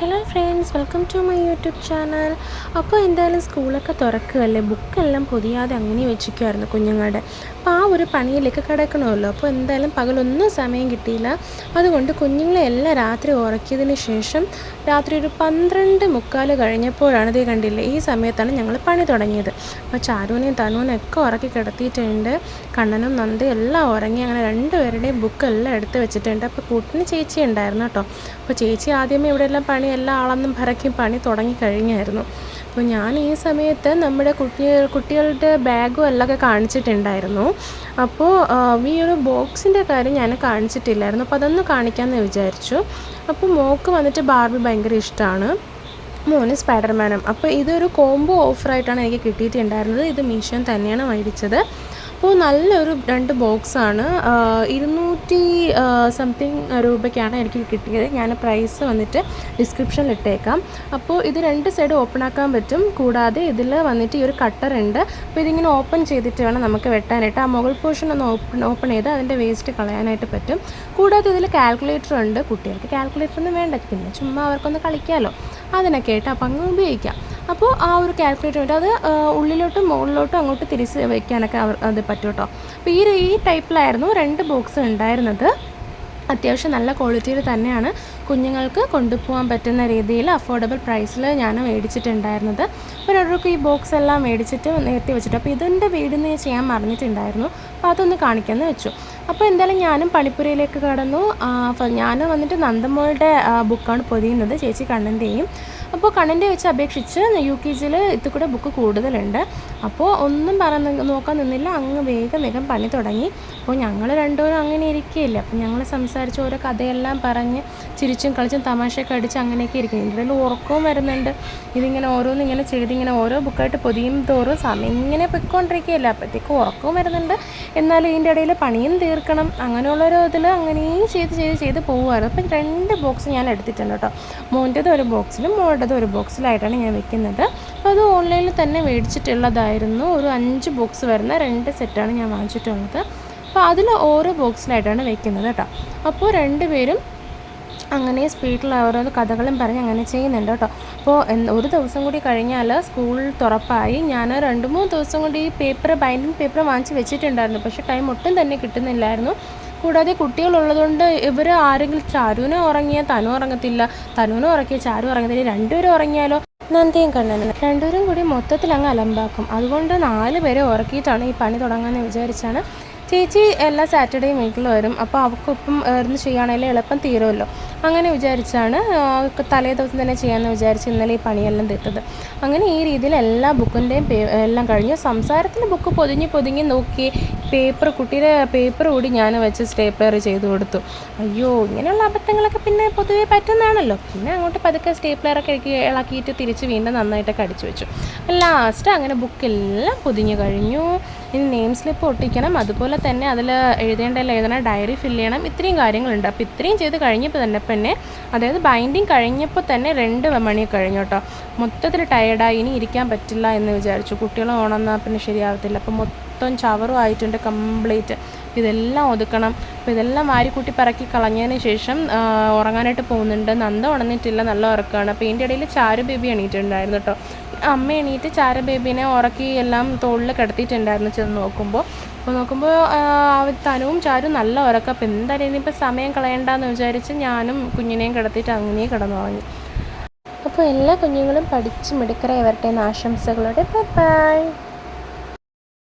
Hello friends welcome to my YouTube channel അപ്പോൾ എന്തായാലും സ്കൂളൊക്കെ തുറക്കുകയല്ലേ? ബുക്കെല്ലാം പൊതിയാതെ അങ്ങനെ വെച്ചിരിക്കുമായിരുന്നു കുഞ്ഞുങ്ങളുടെ. അപ്പോൾ ആ ഒരു പണിയിലേക്ക് കിടക്കണമല്ലോ. അപ്പോൾ എന്തായാലും പകലൊന്നും സമയം കിട്ടിയില്ല. അതുകൊണ്ട് കുഞ്ഞുങ്ങളെ എല്ലാം രാത്രി ഉറക്കിയതിന് ശേഷം രാത്രി ഒരു പന്ത്രണ്ട് മുക്കാൽ കഴിഞ്ഞപ്പോഴാണ് ഇത് കണ്ടില്ലേ ഈ സമയത്താണ് ഞങ്ങൾ പണി തുടങ്ങിയത്. അപ്പോൾ ചാരുവിനെയും തനുവിനെയും ഒക്കെ ഉറക്കി കിടത്തിയിട്ടുണ്ട്. കണ്ണനും നന്ദയും എല്ലാം ഉറങ്ങി അങ്ങനെ രണ്ടുപേരുടെയും ബുക്കെല്ലാം എടുത്ത് വെച്ചിട്ടുണ്ട്. അപ്പോൾ കൂട്ടിന് ചേച്ചി ഉണ്ടായിരുന്നു കേട്ടോ. അപ്പോൾ ചേച്ചി ആദ്യമേ ഇവിടെ എല്ലാം പണി എല്ലാ ആളെന്നും ഭരക്കി പണി തുടങ്ങിക്കഴിഞ്ഞായിരുന്നു അപ്പോൾ ഞാൻ ഈ സമയത്ത് നമ്മുടെ കുട്ടി കുട്ടികളുടെ ബാഗും എല്ലാം കാണിച്ചിട്ടുണ്ടായിരുന്നു. അപ്പോൾ ഈ ഒരു ബോക്സിന്റെ കാര്യം ഞാൻ കാണിച്ചിട്ടില്ലായിരുന്നു. അപ്പോൾ അതൊന്ന് കാണിക്കാമെന്ന് വിചാരിച്ചു. അപ്പോൾ മോക്ക് വന്നിട്ട് ബാർബി ഭയങ്കര ഇഷ്ടമാണ് മോന് സ്പൈഡർമാനും. അപ്പോൾ ഇതൊരു കോംബോ ഓഫറായിട്ടാണ് എനിക്ക് കിട്ടിയിട്ടുണ്ടായിരുന്നത്. ഇത് മീഷോ തന്നെയാണ് മേടിച്ചത്. അപ്പോൾ നല്ലൊരു രണ്ട് ബോക്സാണ്. ഇരുന്നൂറ്റി സംതിങ് രൂപയ്ക്കാണ് എനിക്ക് കിട്ടിയത്. ഞാൻ പ്രൈസ് വന്നിട്ട് ഡിസ്ക്രിപ്ഷനിൽ ഇട്ടേക്കാം. അപ്പോൾ ഇത് രണ്ട് സൈഡ് ഓപ്പൺ ആക്കാൻ പറ്റും. കൂടാതെ ഇതിൽ വന്നിട്ട് ഈ ഒരു കട്ടർ ഉണ്ട്. അപ്പോൾ ഇതിങ്ങനെ ഓപ്പൺ ചെയ്തിട്ട് വേണം നമുക്ക് വെട്ടാനായിട്ട്. ആ മുകൾ പോർഷൻ ഒന്ന് ഓപ്പൺ ഓപ്പൺ ചെയ്ത് അതിന്റെ വേസ്റ്റ് കളയാനായിട്ട് പറ്റും. കൂടാതെ ഇതിൽ കാൽക്കുലേറ്റർ ഉണ്ട്. കുട്ടികൾക്ക് കാൽക്കുലേറ്റർ ഒന്നും വേണ്ട. പിന്നെ ചുമ്മാ അവർക്കൊന്ന് കളിക്കാമല്ലോ അതിനൊക്കെ ആയിട്ട് അപ്പം അങ്ങ് ഉപയോഗിക്കാം. അപ്പോൾ ആ ഒരു കാൽക്കുലേറ്റർ അത് ഉള്ളിലോട്ടും മുകളിലോട്ടും അങ്ങോട്ട് തിരിച്ച് വയ്ക്കാനൊക്കെ അത് പറ്റും കേട്ടോ. അപ്പോൾ ഈ ഈ ടൈപ്പിലായിരുന്നു രണ്ട് ബോക്സ് ഉണ്ടായിരുന്നത്. അത്യാവശ്യം നല്ല ക്വാളിറ്റിയിൽ തന്നെയാണ് കുഞ്ഞുങ്ങൾക്ക് കൊണ്ടുപോകാൻ പറ്റുന്ന രീതിയിൽ അഫോർഡബിൾ പ്രൈസിൽ ഞാൻ മേടിച്ചിട്ടുണ്ടായിരുന്നത്. ഒരാൾക്ക് ഈ ബോക്സ് എല്ലാം മേടിച്ചിട്ട് നിർത്തി വെച്ചിട്ട് അപ്പോൾ ഇതിന്റെ വീടിന് ചെയ്യാൻ മറന്നിട്ടുണ്ടായിരുന്നു. അപ്പോൾ അതൊന്ന് കാണിക്കാമെന്ന് വെച്ചു. അപ്പോൾ എന്തായാലും ഞാനും പണിപ്പുരയിലേക്ക് കടന്നു. ഞാൻ വന്നിട്ട് നന്ദമോളുടെ ബുക്കാണ് പൊതിയുന്നത്. ചേച്ചി കണ്ണന്റെയും അപ്പോൾ കണ്ണിന്റെ വെച്ച് അപേക്ഷിച്ച് യു കെ ജിയിൽ ഇത് കൂടെ ബുക്ക് കൂടുതലുണ്ട്. അപ്പോൾ ഒന്നും പറഞ്ഞ് നോക്കാൻ നിന്നില്ല. അങ്ങ് വേഗം വേഗം പണി തുടങ്ങി. അപ്പോൾ ഞങ്ങൾ രണ്ടുപേരും അങ്ങനെ ഇരിക്കുകയില്ല. അപ്പോൾ ഞങ്ങൾ സംസാരിച്ച് ഓരോ കഥയെല്ലാം പറഞ്ഞ് ചിരിച്ചും കളിച്ചും തമാശയൊക്കെ അടിച്ച് അങ്ങനെയൊക്കെ ഇരിക്കും ഇതിന്റെ ഇടയിൽ ഉറക്കവും വരുന്നുണ്ട്. ഇതിങ്ങനെ ഓരോന്നും ഇങ്ങനെ ചെയ്ത് ഇങ്ങനെ ഓരോ ബുക്കായിട്ട് പൊതിയും തോറും സമയം ഇങ്ങനെ പൊയ്ക്കൊണ്ടിരിക്കുകയില്ല. അപ്പോഴത്തേക്കും ഉറക്കവും വരുന്നുണ്ട്. എന്നാലും ഇതിന്റെ ഇടയിൽ പണിയും തീർക്കണം. അങ്ങനെയുള്ളൊരു ഇതിൽ അങ്ങനെയും ചെയ്ത് ചെയ്ത് ചെയ്ത് പോകുമായിരുന്നു അപ്പം രണ്ട് ബോക്സ് ഞാൻ എടുത്തിട്ടുണ്ട് കേട്ടോ. മോന്റെത് ഒരു ബോക്സിലും മോളുടേത് ഒരു ബോക്സിലായിട്ടാണ് ഞാൻ വെക്കുന്നത്. അപ്പോൾ അത് ഓൺലൈനിൽ തന്നെ മേടിച്ചിട്ടുള്ളതായിരുന്നു. ഒരു അഞ്ച് ബോക്സ് വരുന്ന രണ്ട് സെറ്റാണ് ഞാൻ വാങ്ങിച്ചിട്ടുള്ളത് അപ്പോൾ അതിൽ ഓരോ ബോക്സിലായിട്ടാണ് വെക്കുന്നത് കേട്ടോ. അപ്പോൾ രണ്ടുപേരും അങ്ങനെ സ്പീഡിൽ ഓരോ കഥകളും പറഞ്ഞ് അങ്ങനെ ചെയ്യുന്നുണ്ട് കേട്ടോ. അപ്പോൾ ഒരു ദിവസം കൂടി കഴിഞ്ഞാൽ സ്കൂൾ തുറപ്പായി. ഞാൻ രണ്ട് മൂന്ന് ദിവസം കൊണ്ട് ഈ പേപ്പർ ബൈൻഡിങ് പേപ്പർ വാങ്ങിച്ച് വെച്ചിട്ടുണ്ടായിരുന്നു. പക്ഷേ ടൈം ഒട്ടും തന്നെ കിട്ടുന്നില്ലായിരുന്നു. കൂടാതെ കുട്ടികളുള്ളതുകൊണ്ട് ഇവർ ആരെങ്കിലും ചാരുവിനെ ഉറങ്ങിയാൽ തനു ഉറങ്ങത്തില്ല. തനുവിനെ ഉറക്കിയാൽ ചാരു ഉറങ്ങത്തില്ല. രണ്ടുപേരും ഉറങ്ങിയാലോ? നന്ദിയും കണ്ണനും. രണ്ടുപേരും കൂടി മൊത്തത്തിൽ അങ്ങ് അലമ്പാക്കും. അതുകൊണ്ട് നാല് പേരെ ഉറക്കിയിട്ടാണ് ഈ പണി തുടങ്ങാമെന്ന് വിചാരിച്ചാണ്. ചേച്ചി എല്ലാ സാറ്റർഡേയും വീട്ടിൽ വരും. അപ്പോൾ അവൾക്കൊപ്പം ഇരുന്ന് ചെയ്യുകയാണെങ്കിൽ എളുപ്പം തീരുമല്ലോ അങ്ങനെ വിചാരിച്ചാണ് തലേ ദിവസം തന്നെ ചെയ്യാമെന്ന് വിചാരിച്ച് ഇന്നലെ ഈ പണിയെല്ലാം തീർത്തത്. അങ്ങനെ ഈ രീതിയിൽ എല്ലാ ബുക്കിന്റെയും എല്ലാം കഴിഞ്ഞു. സംസാരത്തിന്റെ ബുക്ക് പൊതിഞ്ഞ് പൊതിഞ്ഞ് നോക്കി. പേപ്പർ കുട്ടിയുടെ പേപ്പർ കൂടി ഞാൻ വെച്ച് സ്റ്റേപ്ലർ ചെയ്ത് കൊടുത്തു. അയ്യോ ഇങ്ങനെയുള്ള അബദ്ധങ്ങളൊക്കെ പിന്നെ പൊതുവേ പറ്റുന്നതാണല്ലോ. പിന്നെ അങ്ങോട്ട് പതുക്കെ സ്റ്റേപ്ലറൊക്കെ ഇളക്കിയിട്ട് തിരിച്ച് വീണ്ടും നന്നായിട്ടൊക്കെ അടിച്ചു വെച്ചു. ലാസ്റ്റ് അങ്ങനെ ബുക്കെല്ലാം പൊതിഞ്ഞു കഴിഞ്ഞു. ഇനി നെയിം സ്ലിപ്പ് ഒട്ടിക്കണം. അതുപോലെ തന്നെ അതിൽ എഴുതേണ്ടതിൽ എഴുതണം. ഡയറി ഫില്ല് ചെയ്യണം. ഇത്രയും കാര്യങ്ങളുണ്ട്. അപ്പോൾ ഇത്രയും ചെയ്ത് കഴിഞ്ഞപ്പോൾ തന്നെ പിന്നെ അതായത് ബൈൻഡിങ് കഴിഞ്ഞപ്പോൾ തന്നെ രണ്ട് മണി കഴിഞ്ഞു കേട്ടോ. മൊത്തത്തിൽ ടയർഡായി ഇനി ഇരിക്കാൻ പറ്റില്ല എന്ന് വിചാരിച്ചു. കുട്ടികൾ ഓണമെന്നാൽ പിന്നെ ശരിയാവത്തില്ല. അപ്പോൾ മൊത്തം ചവറും ആയിട്ടുണ്ട് കംപ്ലീറ്റ് ഇതെല്ലാം ഒതുക്കണം. അപ്പോൾ ഇതെല്ലാം വാരിക്കൂട്ടി പറക്കി കളഞ്ഞതിന് ശേഷം ഉറങ്ങാനായിട്ട് പോകുന്നുണ്ട്. നന്ദ ഉണന്നിട്ടില്ല നല്ല ഉറക്കമാണ്. അപ്പോൾ ഇതിന്റെ ഇടയിൽ ചാരു ബേബി എണീറ്റുണ്ടായിരുന്നു കേട്ടോ. അമ്മ എണീറ്റ് ചാര ബേബിനെ ഉറക്കി എല്ലാം തോളിൽ കിടത്തിയിട്ടുണ്ടായിരുന്നു ചെന്ന് നോക്കുമ്പോൾ അപ്പോൾ നോക്കുമ്പോൾ തനുവും ചാരും നല്ല ഉറക്കം. അപ്പോൾ എന്തായാലും ഇനിയിപ്പോൾ സമയം കളയണ്ടെന്ന് വിചാരിച്ച് ഞാനും കുഞ്ഞിനെയും കിടത്തിയിട്ട് അങ്ങനെ കിടന്നു തുടങ്ങി അപ്പോൾ എല്ലാ കുഞ്ഞുങ്ങളും പഠിച്ച് മിടുക്കരായി വരട്ടെ എന്ന് ആശംസകളോടെ. ബൈ